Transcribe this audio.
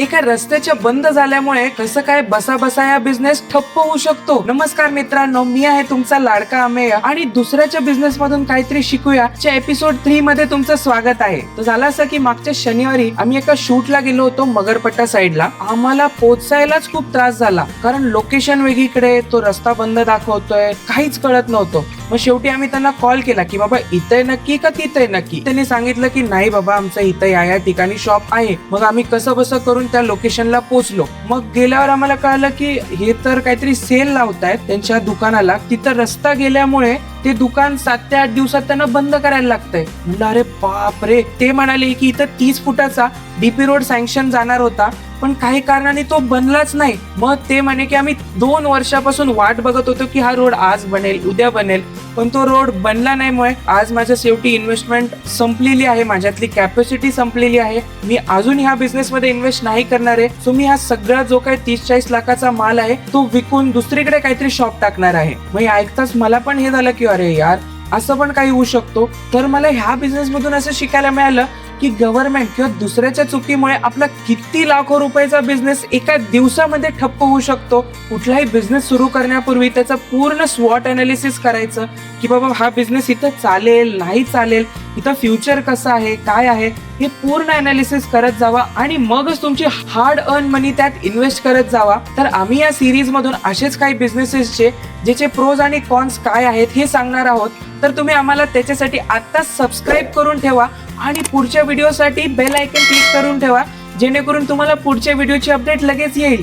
एका रस्त्याच्या बंद झाल्यामुळे कसं काय बसा बसा या बिझनेस ठप्प होऊ शकतो? नमस्कार मित्रांनो मी आहे तुमचा लाडका अमेय आणि दुसऱ्याच्या बिझनेस मधून काहीतरी शिकूया. च्या एपिसोड थ्री मध्ये तुमचं स्वागत आहे. तर झालं असं की मागच्या शनिवारी आम्ही एका शूटला गेलो होतो मगरपट्टा साईडला आम्हाला पोचायलाच खूप त्रास झाला. कारण लोकेशन वेगळीकडे तो रस्ता बंद दाखवतोय काहीच कळत नव्हतं. मग शेवटी आम्ही त्यांना कॉल केला की बाबा इथे नक्की का तिथे नक्की? त्यांनी सांगितलं की नाही बाबा आमचं इथं या या ठिकाणी शॉप आहे. मग आम्ही कसं बसं करून त्या लोकेशनला पोहोचलो. मग गेल्यावर आम्हाला कळलं की हे तर काहीतरी सेल लावतायत त्यांच्या दुकानाला. तिथं रस्ता गेल्यामुळे ते दुकान सात ते आठ दिवसात त्यांना बंद करायला लागतंय. म्हणलं अरे बाप रे ते म्हणाले की इथं तीस फुटाचा डीपी रोड सँक्शन जाणार होता. पण काही कारणाने तो बनलाच नाही. मग ते म्हणे की आम्ही दोन वर्षापासून वाट बघत होतो की हा रोड आज बनेल उद्या बनेल. पण तो रोड बनला नाही मुळे आज माझ्या शेवटी इन्व्हेस्टमेंट संपलेली आहे माझ्यातली कॅपॅसिटी संपलेली आहे. मी अजून ह्या बिझनेसमध्ये इन्व्हेस्ट नाही करणार आहे. सो मी हा सगळा जो काही तीस चाळीस लाखाचा माल आहे तो विकून दुसरीकडे काहीतरी शॉप टाकणार आहे. मग हे ऐकताच मला पण हे झालं की अरे यार असं पण काही होऊ शकतो. तर मला ह्या बिझनेसमधून असं शिकायला मिळालं. की गव्हर्नमेंट किंवा दुसऱ्याच्या चुकीमुळे आपला किती लाखो रुपयाचा बिझनेस एका दिवसामध्ये ठप्प होऊ शकतो? कुठलाही बिझनेस सुरू करण्यापूर्वी त्याचं पूर्ण स्वॉट अनालिसिस करायचं की बाबा हा बिझनेस इथं चालेल नाही चालेल इथं फ्युचर कसं आहे काय आहे हे पूर्ण अनालिसिस करत जावा आणि मगच तुमची हार्ड अर्न मनी त्यात इन्व्हेस्ट करत जावा. तर आम्ही या सिरीज मधून असेच काही बिझनेसेसचे ज्याचे प्रोज आणि कॉन्स काय आहेत हे सांगणार आहोत. तर तुम्ही आम्हाला त्याच्यासाठी आत्ताच सबस्क्राईब करून ठेवा. आणि पुढच्या व्हिडिओसाठी बेल आयकन क्लिक करून ठेवा जेणेकरून तुम्हाला पुढच्या व्हिडिओची अपडेट लगेच येईल.